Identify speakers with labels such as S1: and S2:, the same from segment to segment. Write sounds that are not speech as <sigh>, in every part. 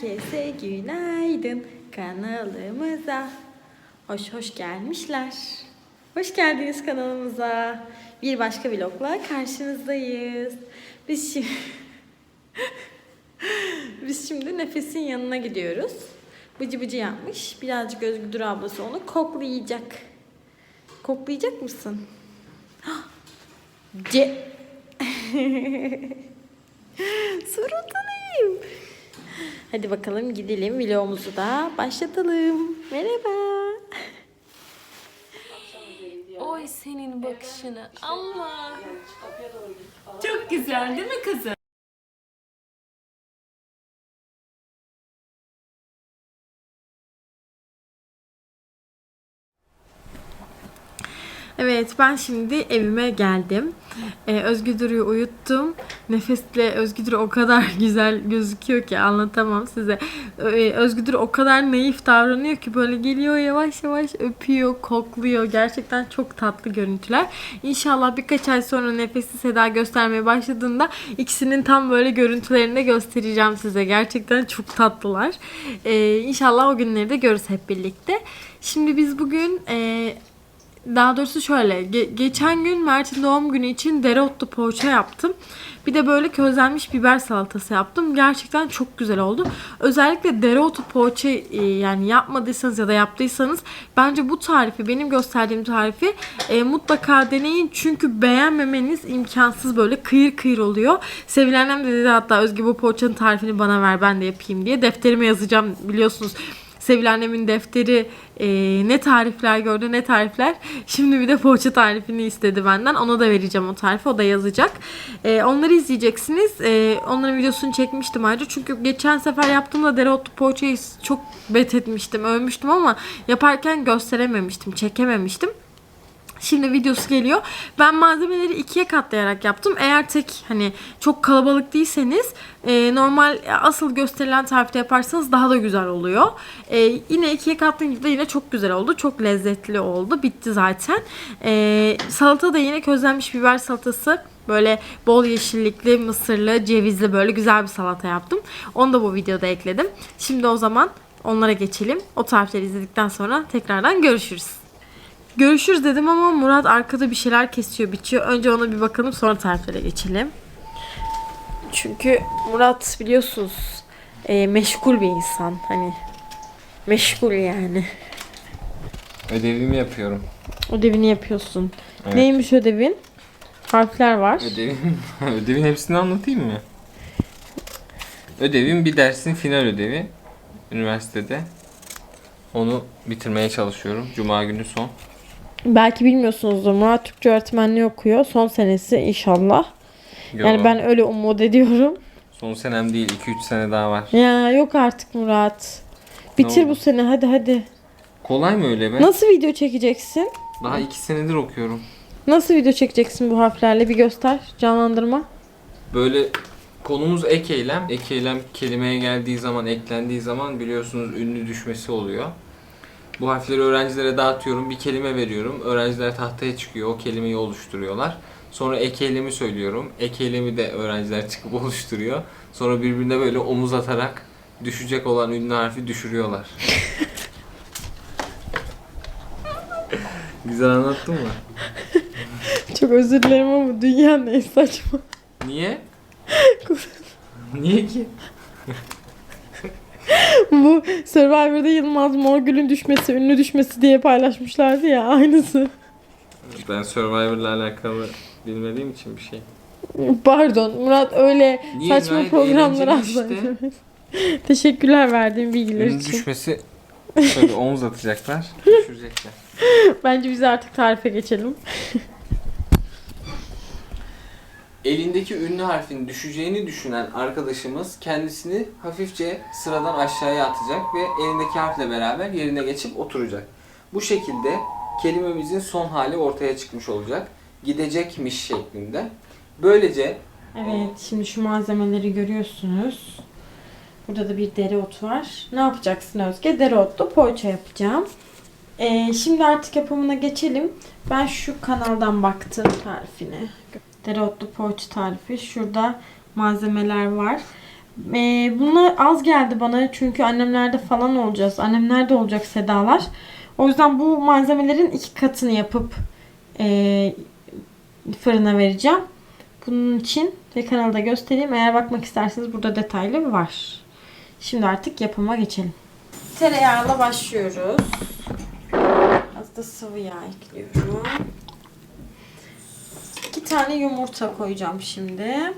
S1: Herkese günaydın kanalımıza. Hoş hoş gelmişler. Hoş geldiniz kanalımıza. Bir başka vlogla karşınızdayız. Biz şimdi <laughs> Biz şimdi Nefes'in yanına gidiyoruz. Bıcı bıcı yapmış. Birazcık Özgür ablası onu koklayacak. Koklayacak mısın? <gasps> Ce <laughs> Suratınıyım. Hadi bakalım gidelim vlogumuzu da başlatalım. Merhaba.
S2: Oy senin bakışını Allah. Çok güzel değil mi kızım?
S1: Evet ben şimdi evime geldim. Ee, Duru'yu uyuttum. Nefesle Duru o kadar <laughs> güzel gözüküyor ki anlatamam size. Ee, Duru o kadar naif davranıyor ki böyle geliyor yavaş yavaş öpüyor, kokluyor. Gerçekten çok tatlı görüntüler. İnşallah birkaç ay sonra Nefes'i Seda göstermeye başladığında ikisinin tam böyle görüntülerini de göstereceğim size. Gerçekten çok tatlılar. Ee, inşallah o günleri de görürüz hep birlikte. Şimdi biz bugün e, daha doğrusu şöyle. ge- geçen gün Mert'in doğum günü için dereotlu poğaça yaptım. Bir de böyle közlenmiş biber salatası yaptım. Gerçekten çok güzel oldu. Özellikle dereotu poğaça e, yani yapmadıysanız ya da yaptıysanız bence bu tarifi benim gösterdiğim tarifi e, mutlaka deneyin. Çünkü beğenmemeniz imkansız böyle kıyır kıyır oluyor. Sevilen annem de dedi hatta Özge bu poğaçanın tarifini bana ver ben de yapayım diye. Defterime yazacağım biliyorsunuz. Sevil annemin defteri e, ne tarifler gördü ne tarifler. Şimdi bir de poğaça tarifini istedi benden. Ona da vereceğim o tarifi. O da yazacak. E, onları izleyeceksiniz. E, onların videosunu çekmiştim ayrıca. Çünkü geçen sefer yaptığımda dereotlu poğaçayı çok bet etmiştim. Övmüştüm ama yaparken gösterememiştim. Çekememiştim. Şimdi videosu geliyor. Ben malzemeleri ikiye katlayarak yaptım. Eğer tek hani çok kalabalık değilseniz e, normal asıl gösterilen tarifte yaparsanız daha da güzel oluyor. E, yine ikiye katlayınca yine çok güzel oldu. Çok lezzetli oldu. Bitti zaten. E, salata da yine közlenmiş biber salatası. Böyle bol yeşillikli, mısırlı, cevizli böyle güzel bir salata yaptım. Onu da bu videoda ekledim. Şimdi o zaman onlara geçelim. O tarifleri izledikten sonra tekrardan görüşürüz. Görüşürüz dedim ama Murat arkada bir şeyler kesiyor, biçiyor. Önce ona bir bakalım sonra tariflere geçelim. Çünkü Murat biliyorsunuz e, meşgul bir insan. Hani meşgul yani.
S3: Ödevimi yapıyorum.
S1: Ödevini yapıyorsun.
S3: Evet.
S1: Neymiş ödevin? Harfler var.
S3: Ödevim, <laughs> ödevin hepsini anlatayım mı? Ödevim bir dersin final ödevi. Üniversitede. Onu bitirmeye çalışıyorum. Cuma günü son.
S1: Belki bilmiyorsunuzdur. Murat Türkçe öğretmenliği okuyor. Son senesi inşallah.
S3: Yo,
S1: Yani ben öyle umut ediyorum.
S3: Son senem değil 2-3 sene daha var.
S1: Ya yok artık Murat. Bitir
S3: oldu?
S1: bu sene hadi hadi.
S3: Kolay mı öyle be?
S1: Nasıl video çekeceksin?
S3: Daha 2 senedir okuyorum.
S1: Nasıl video çekeceksin bu harflerle? Bir göster. Canlandırma.
S3: Böyle konumuz ek eylem. Ek eylem kelimeye geldiği zaman, eklendiği zaman biliyorsunuz ünlü düşmesi oluyor. Bu harfleri öğrencilere dağıtıyorum. Bir kelime veriyorum. Öğrenciler tahtaya çıkıyor. O kelimeyi oluşturuyorlar. Sonra ek eylemi söylüyorum. Ek eylemi de öğrenciler çıkıp <laughs> oluşturuyor. Sonra birbirine böyle omuz atarak düşecek olan ünlü harfi düşürüyorlar. <laughs> Güzel anlattım mı?
S1: Çok özür dilerim ama dünyanın en saçma.
S3: Niye? <laughs> Niye ki?
S1: Bu Survivor'da Yılmaz Morgül'ün düşmesi, ünlü düşmesi diye paylaşmışlardı ya aynısı.
S3: Ben Survivor'la alakalı bilmediğim için bir şey.
S1: Pardon Murat öyle
S3: Niye?
S1: saçma
S3: Gayet eğlenceli
S1: asla
S3: işte.
S1: Teşekkürler verdiğin bilgiler
S3: Ünlü
S1: için.
S3: düşmesi <laughs> şöyle omuz atacaklar, düşürecekler.
S1: Bence biz artık tarife geçelim.
S3: Elindeki ünlü harfin düşeceğini düşünen arkadaşımız kendisini hafifçe sıradan aşağıya atacak ve elindeki harfle beraber yerine geçip oturacak. Bu şekilde kelimemizin son hali ortaya çıkmış olacak. Gidecekmiş şeklinde. Böylece
S1: Evet şimdi şu malzemeleri görüyorsunuz. Burada da bir dereot var. Ne yapacaksın Özge? Dereotlu poğaça yapacağım. Ee, şimdi artık yapımına geçelim. Ben şu kanaldan baktım tarifine. Dereotlu poğaça tarifi. Şurada malzemeler var. Ee, bunlar az geldi bana çünkü annemlerde falan olacağız. Annemlerde olacak sedalar. O yüzden bu malzemelerin iki katını yapıp ee, fırına vereceğim. Bunun için ve kanalda göstereyim. Eğer bakmak isterseniz burada detaylı var. Şimdi artık yapıma geçelim. Tereyağıyla başlıyoruz. Az da sıvı yağ ekliyorum. Tane yumurta koyacağım şimdi.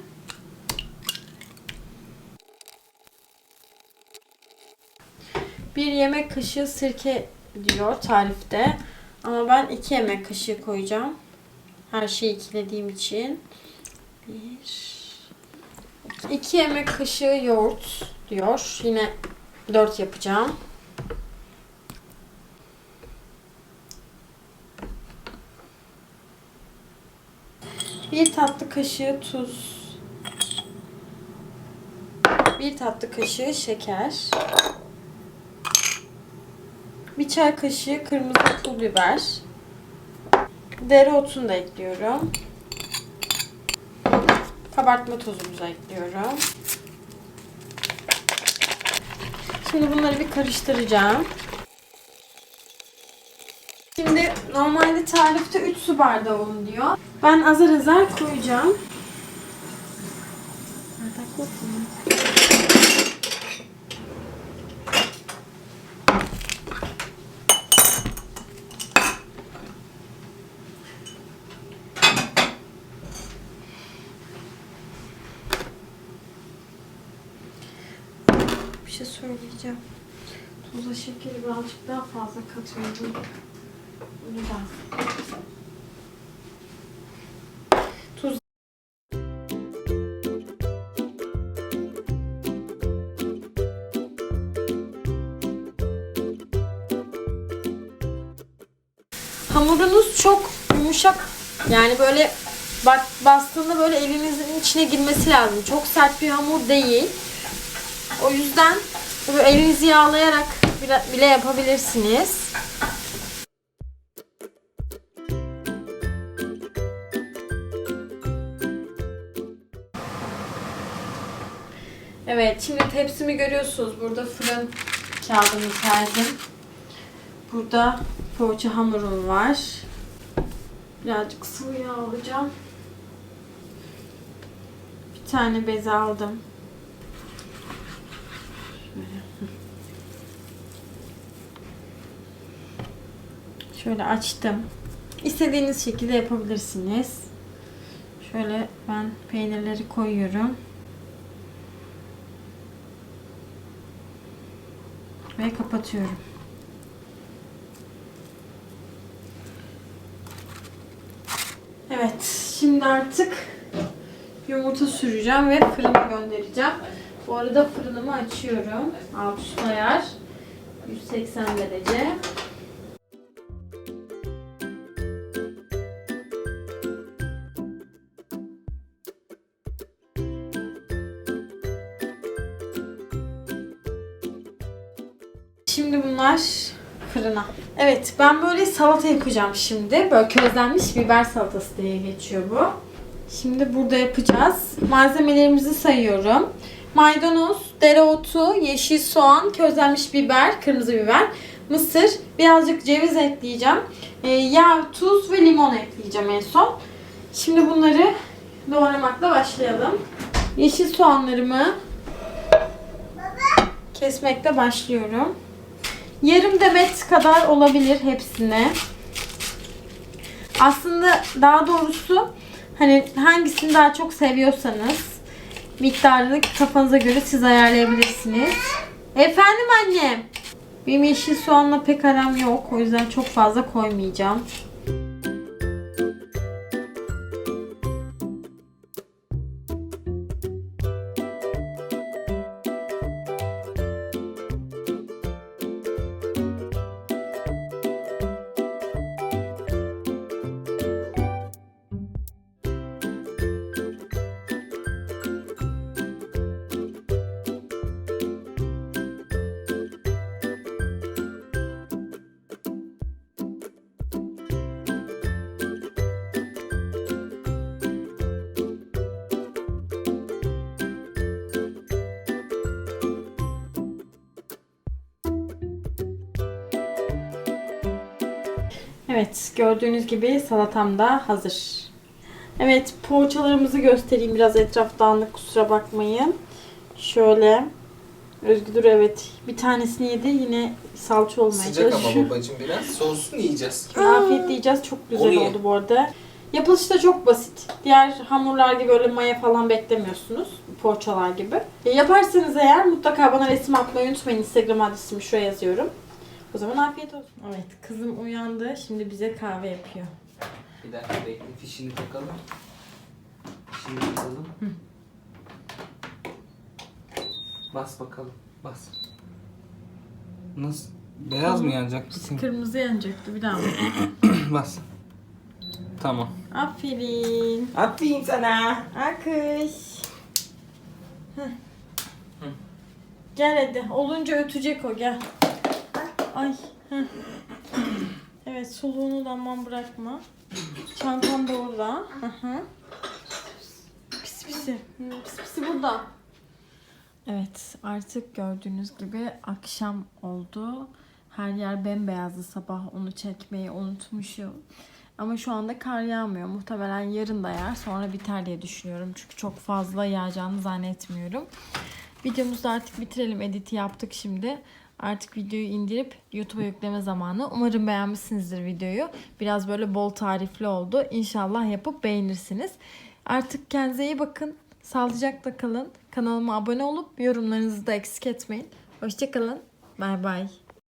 S1: Bir yemek kaşığı sirke diyor tarifte. Ama ben iki yemek kaşığı koyacağım. Her şeyi ikilediğim için. Bir. iki yemek kaşığı yoğurt diyor. Yine dört yapacağım. Bir tatlı kaşığı tuz. Bir tatlı kaşığı şeker. Bir çay kaşığı kırmızı pul biber. Dereotunu da ekliyorum. Kabartma tozumuzu ekliyorum. Şimdi bunları bir karıştıracağım. Normalde tarifte 3 su bardağı un diyor. Ben azar azar koyacağım. Bir şey söyleyeceğim. Tuzla şekeri birazcık daha fazla katıyorum. Hamurunuz çok yumuşak. Yani böyle bak bastığında böyle elinizin içine girmesi lazım. Çok sert bir hamur değil. O yüzden böyle elinizi yağlayarak bile yapabilirsiniz. Evet, şimdi tepsimi görüyorsunuz. Burada fırın kağıdımı serdim. Burada poğaça hamurum var. Birazcık sıvı yağ alacağım. Bir tane beze aldım. Şöyle açtım. İstediğiniz şekilde yapabilirsiniz. Şöyle ben peynirleri koyuyorum. Ve kapatıyorum. Evet, şimdi artık yumurta süreceğim ve fırına göndereceğim. Bu arada fırınımı açıyorum. Alt üst ayar. 180 derece. Şimdi bunlar fırına. Evet ben böyle salata yapacağım şimdi. Böyle közlenmiş biber salatası diye geçiyor bu. Şimdi burada yapacağız. Malzemelerimizi sayıyorum. Maydanoz, dereotu, yeşil soğan, közlenmiş biber, kırmızı biber, mısır, birazcık ceviz ekleyeceğim. Ee, yağ, tuz ve limon ekleyeceğim en son. Şimdi bunları doğramakla başlayalım. Yeşil soğanlarımı kesmekle başlıyorum. Yarım demet kadar olabilir hepsine. Aslında daha doğrusu hani hangisini daha çok seviyorsanız miktarını kafanıza göre siz ayarlayabilirsiniz. Efendim annem. Benim yeşil soğanla pek aram yok. O yüzden çok fazla koymayacağım. Evet gördüğünüz gibi salatam da hazır. Evet poğaçalarımızı göstereyim biraz etraf dağınık kusura bakmayın. Şöyle Özgür evet bir tanesini yedi yine salça olmaya
S3: Sıcak ama
S1: çalışıyor.
S3: babacım biraz. Soğusun yiyeceğiz.
S1: Afiyet yiyeceğiz. Çok güzel
S3: Onu ye.
S1: oldu bu arada. Yapılışı da çok basit. Diğer hamurlar gibi öyle maya falan beklemiyorsunuz. Poğaçalar gibi. E, yaparsanız eğer mutlaka bana resim atmayı unutmayın. Instagram adresimi şuraya yazıyorum. O zaman afiyet olsun. Evet kızım uyandı. Şimdi bize kahve yapıyor.
S3: Bir dakika bekle fişini takalım. Fişini takalım. Bas bakalım. Bas. Nasıl? Beyaz mı yanacak?
S1: Kırmızı yanacaktı bir daha mı? <clears throat>
S3: Bas. Tamam.
S1: Aferin.
S3: Aferin sana.
S1: Akış. Heh. Gel hadi. Olunca ötecek o gel. Ay. heh. Evet soluğunu da aman bırakma. Çantam da orada. Hı hı. Pis pisi. Pis pisi burada. Evet artık gördüğünüz gibi akşam oldu. Her yer bembeyazdı sabah onu çekmeyi unutmuşum. Ama şu anda kar yağmıyor. Muhtemelen yarın da yağar sonra biter diye düşünüyorum. Çünkü çok fazla yağacağını zannetmiyorum. Videomuzu da artık bitirelim. Editi yaptık şimdi. Artık videoyu indirip YouTube'a yükleme zamanı. Umarım beğenmişsinizdir videoyu. Biraz böyle bol tarifli oldu. İnşallah yapıp beğenirsiniz. Artık kendinize iyi bakın. Sağlıcakla kalın. Kanalıma abone olup yorumlarınızı da eksik etmeyin. Hoşçakalın. Bay bay.